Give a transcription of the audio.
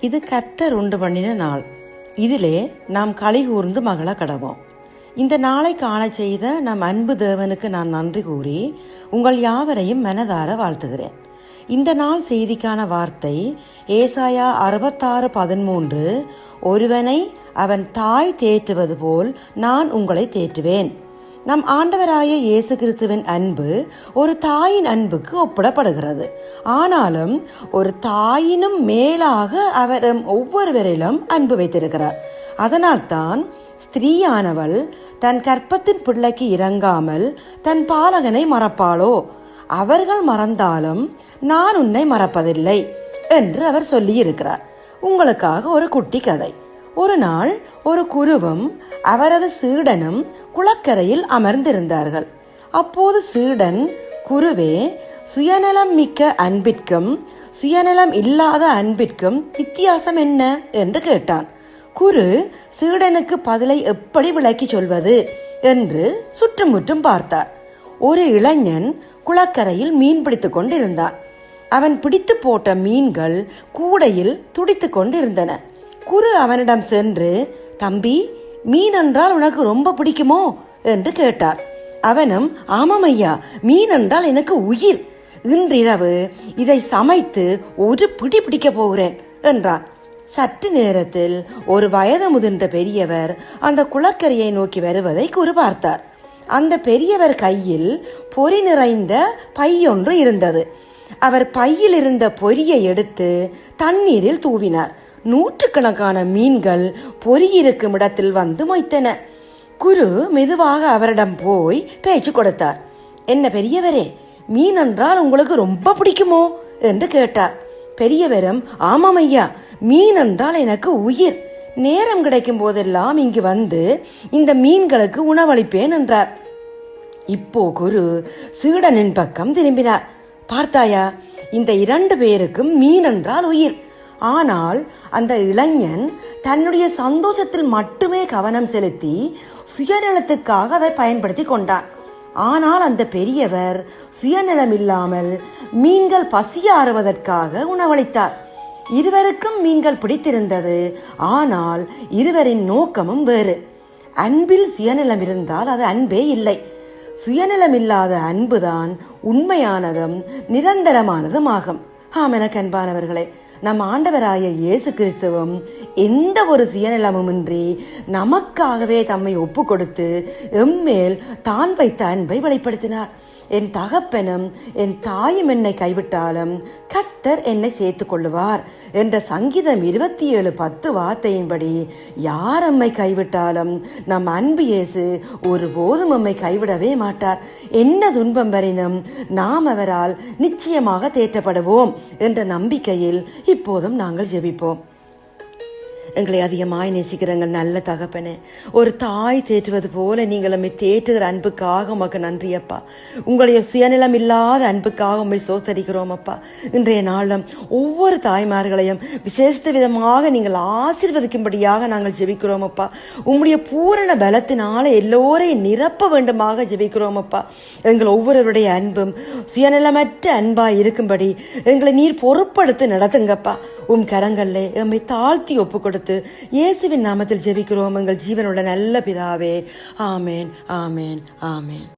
இது கர்த்தர் உண்டு பண்ணின நாள். இதிலே நாம் களி கூர்ந்து மகள கடவோம். இந்த நாளை காண செய்த நம் அன்பு தேவனுக்கு நான் நன்றி கூறி உங்கள் யாவரையும் மனதார வாழ்த்துகிறேன். இந்த நாள் செய்திக்கான வார்த்தை ஏசாயா அறுபத்தாறு பதிமூன்று ஒருவனை அவன் தாய் தேற்றுவது போல் நான் உங்களை தேற்றுவேன். நம் ஆண்டவராய இயேசு கிறிஸ்துவின் அன்பு ஒரு தாயின் அன்புக்கு ஒப்பிடப்படுகிறது. ஆனாலும் ஒரு தாயினும் மேலாக அவர் ஒவ்வொருவரிலும் அன்பு வைத்திருக்கிறார். அதனால்தான் ஸ்திரீயானவள் தன் கற்பத்தின் பிள்ளைக்கு இறங்காமல் தன் பாலகனை மறப்பாளோ? அவர்கள் மறந்தாலும் நான் உன்னை மறப்பதில்லை என்று அவர் சொல்லியிருக்கிறார். உங்களுக்காக ஒரு குட்டி கதை. ஒரு நாள் ஒரு குருவும் அவரது சீடனும் குளக்கரையில் அமர்ந்திருந்தார்கள். அப்போது சீடன் குருவே சுயநலம் மிக்க அன்பிற்கும் சுயநலம் இல்லாத அன்பிற்கும் வித்தியாசம் என்ன? என்று கேட்டான். குரு சீடனுக்கு பதிலை எப்படி விளக்கி சொல்வது? என்று சுற்றுமுற்றும் பார்த்தார். ஒரு இளைஞன் குளக்கரையில் மீன் பிடித்துக் கொண்டிருந்தான். அவன் பிடித்து போட்ட மீன்கள் கூடையில் துடித்துக் கொண்டிருந்தன. குரு அவனிடம் சென்று தம்பி மீன் என்றால் உனக்கு ரொம்ப பிடிக்குமோ? என்று கேட்டார். அவனும் ஆமாம் ஐயா மீன் என்றால் எனக்கு உயிர். இன்றிரவு இதை சமைத்து ஒரு பிடி பிடிக்க போகிறேன் என்றான். சற்று நேரத்தில் ஒரு வயது முதிர்ந்த பெரியவர் அந்த குளக்கரையை நோக்கி வருவதை குரு பார்த்தார். அந்த பெரியவர் கையில் பொறி நிறைந்த பையொன்று இருந்தது. அவர் பையில் இருந்த பொரியை எடுத்து தண்ணீரில் தூவினார். நூற்றுக்கணக்கான மீன்கள் பொறியிருக்கும் இடத்தில் வந்து மொய்த்தன. குரு மெதுவாக அவரிடம் போய் பேச்சு கொடுத்தார். என்ன பெரியவரே மீன் என்றால் உங்களுக்கு ரொம்ப பிடிக்குமோ? என்று கேட்டார். பெரியவரும் ஆமாம் ஐயா மீன் என்றால் எனக்கு உயிர். நேரம் கிடைக்கும் போதெல்லாம் இங்கு வந்து இந்த மீன்களுக்கு உணவளிப்பேன் என்றார். இப்போ குரு சீடனின் பக்கம் திரும்பினார். பார்த்தாயா இந்த இரண்டு பேருக்கும் மீன் என்றால் உயிர். ஆனால் அந்த இளைஞன் தன்னுடைய சந்தோஷத்தில் மட்டுமே கவனம் செலுத்தி சுயநலத்துக்காக அதை பயன்படுத்தி கொண்டான். ஆனால் அந்த பெரியவர் சுயநலம் இல்லாமல் மீன்கள் பசியாறுவதற்காக உணவளித்தார். இருவருக்கும் மீன்கள் பிடித்திருந்தது. ஆனால் இருவரின் நோக்கமும் வேறு. அன்பில் சுயநலம் இருந்தால் அது அன்பே இல்லை. சுயநலமில்லாத அன்புதான் உண்மையானதும் நிரந்தரமானதும் ஆகும். ஆம் எனக்கு அன்பானவர்களே நம் ஆண்டவராய இயேசு கிறிஸ்துவும் எந்த ஒரு சுயநலமுமின்றி நமக்காகவே தம்மை ஒப்பு கொடுத்து எம்மேல் தான் வைத்த அன்பை வெளிப்படுத்தினார். என் தகப்பனும் என் தாயும் என்னை கைவிட்டாலும் கத்தர் என்னை சேர்த்து கொள்ளுவார் என்ற சங்கீதம் இருபத்தி ஏழு பத்து வார்த்தையின்படி யார் அம்மை கைவிட்டாலும் நம் அன்பு இயேசு ஒருபோதும் அம்மை கைவிடவே மாட்டார். என்ன துன்பம் வரினும் நாம் அவரால் நிச்சயமாக தேற்றப்படுவோம் என்ற நம்பிக்கையில் இப்போதும் நாங்கள் ஜெபிப்போம். எங்களை அதிகமாய் நேசிக்கிறங்கள் நல்ல தகப்பனே. ஒரு தாய் தேற்றுவது போல நீங்கள் நம்மை தேற்றுகிற அன்புக்காக உமக்கு நன்றி அப்பா. உங்களுடைய சுயநலம் இல்லாத அன்புக்காக உண்மை சோசரிக்கிறோம் அப்பா. இன்றைய நாளும் ஒவ்வொரு தாய்மார்களையும் விசேஷ விதமாக நீங்கள் ஆசிர்வதிக்கும்படியாக நாங்கள் ஜெபிக்கிறோம் அப்பா. உம்முடைய பூரண பலத்தினால எல்லோரையும் நிரப்ப வேண்டுமாக ஜெபிக்கிறோம் அப்பா. எங்கள் ஒவ்வொருவருடைய அன்பும் சுயநலமற்ற அன்பாய் இருக்கும்படி எங்களை நீர் பொறுப்படுத்தி நடத்துங்கப்பா உம் கரங்களில் எம்மை தாழ்த்தி ஒப்பு கொடுத்து இயேசுவின் நாமத்தில் ஜெபிக்கிறோம். எங்கள் ஜீவனுள்ள நல்ல பிதாவே. ஆமேன் ஆமேன் ஆமேன்.